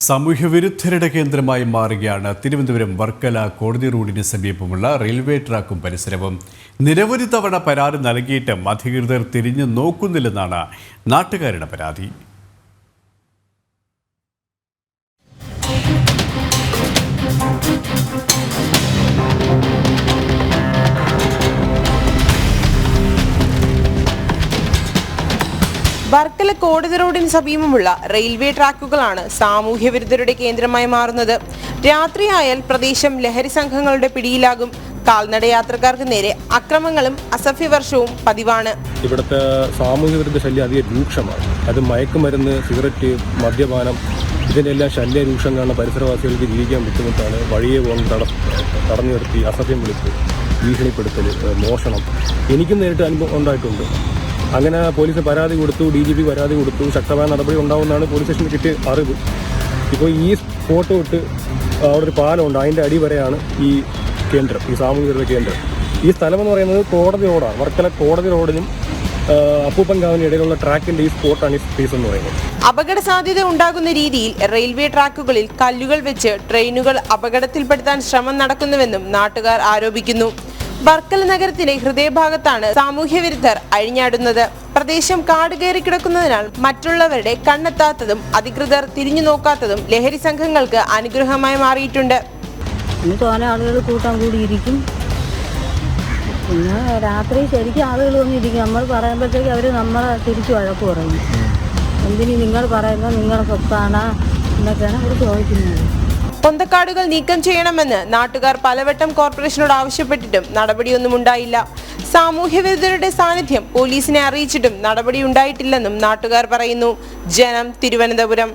സാമൂഹ്യവിരുദ്ധരുടെ കേന്ദ്രമായി മാറുകയാണ് തിരുവനന്തപുരം വർക്കല കോടതി റോഡിന് സമീപമുള്ള റെയിൽവേ ട്രാക്കും പരിസരവും. നിരവധി തവണ പരാതി നൽകിയിട്ടും അധികൃതർ തിരിഞ്ഞു നോക്കുന്നില്ലെന്നാണ് നാട്ടുകാരുടെ പരാതി. വർക്കല കോടതി റോഡിന് സമീപമുള്ള റെയിൽവേ ട്രാക്കുകളാണ് സാമൂഹ്യ വിരുദ്ധരുടെ കേന്ദ്രമായി മാറുന്നത്. രാത്രിയായാൽ പ്രദേശം ലഹരി സംഘങ്ങളുടെ പിടിയിലാകും. കാൽനട യാത്രക്കാർക്ക് നേരെ അക്രമങ്ങളും അസഭ്യവർഷവും പതിവാണ്. ഇവിടുത്തെ സാമൂഹ്യ വിരുദ്ധ ശല്യം അധികം രൂക്ഷമാണ്. അത് മയക്കുമരുന്ന് സിഗരറ്റ് മദ്യപാനം ഇതിനെല്ലാം ശല്യ രൂക്ഷം പരിസരവാസികൾക്ക് ജീവിക്കാൻ ബുദ്ധിമുട്ടാണ്. വഴിയെ പോകുന്ന തട തടഞ്ഞു നിർത്തി അസഭ്യം വിളിച്ച് ഭീഷണിപ്പെടുത്തൽ മോഷണം. എനിക്കും നേരിട്ട് അനുഭവം ഉണ്ടായിട്ടുണ്ട്. അങ്ങനെ പോലീസ് പരാതി കൊടുത്തു ഡി ജി പി പരാതി കൊടുത്തു. ശക്തമായ നടപടി ഉണ്ടാവുമെന്നാണ് പോലീസ് സ്റ്റേഷനിൽ കിട്ടിയ അറിവ്. ഇപ്പോൾ ഈ സ്പോട്ട് തൊട്ട് അവിടെ ഒരു പാലമുണ്ട്. അതിന്റെ അടി വരെയാണ് ഈ കേന്ദ്രം ഈ സാമൂഹിക കേന്ദ്രം. ഈ സ്ഥലം എന്ന് പറയുന്നത് കോടതി റോഡാണ്. വർക്കല കോടതി റോഡിനും ആ, അപ്പൂപ്പൻ ഇടയിലുള്ള ട്രാക്കിന്റെ ഈ സ്പോട്ടാണ് ഈ സ്പേസ് എന്ന് പറയുന്നത്. അപകട സാധ്യത ഉണ്ടാകുന്ന രീതിയിൽ റെയിൽവേ ട്രാക്കുകളിൽ കല്ലുകൾ വെച്ച് ട്രെയിനുകൾ അപകടത്തിൽപ്പെടുത്താൻ ശ്രമം നടക്കുന്നുവെന്നും നാട്ടുകാർ ആരോപിക്കുന്നു. വർക്കല നഗരത്തിലെ ഹൃദയഭാഗത്താണ് സാമൂഹ്യ വിരുദ്ധർ അഴിഞ്ഞാടുന്നത്. പ്രദേശം കാട് കയറി കിടക്കുന്നതിനാൽ മറ്റുള്ളവരുടെ കണ്ണെത്താത്തതും അധികൃതർ തിരിഞ്ഞു നോക്കാത്തതും ലഹരി സംഘങ്ങൾക്ക് അനുഗ്രഹമായി മാറിയിട്ടുണ്ട്. തോനെ ആളുകൾ കൂട്ടം കൂടിയിരിക്കും പിന്നെ രാത്രി ശരിക്കും ആളുകൾ വന്നിരിക്കും നമ്മൾ പറയുമ്പോഴത്തേക്ക് അവർ നമ്മളെ തിരിച്ചു വഴക്ക് പറയും. എന്തിനു നിങ്ങൾ നിങ്ങളുടെ സ്വത്താണ് എന്നൊക്കെയാണ് അവർ ചോദിക്കുന്നത്. പൊന്തക്കാടുകൾ നീക്കം ചെയ്യണമെന്ന് നാട്ടുകാർ പലവട്ടം കോർപ്പറേഷനോട് ആവശ്യപ്പെട്ടിട്ടും നടപടിയൊന്നും ഉണ്ടായില്ല. സാമൂഹ്യവിരുദ്ധരുടെ സാന്നിധ്യം പോലീസിനെ അറിയിച്ചിട്ടും നടപടി ഉണ്ടായിട്ടില്ലെന്നും നാട്ടുകാർ പറയുന്നു. ജനം തിരുവനന്തപുരം.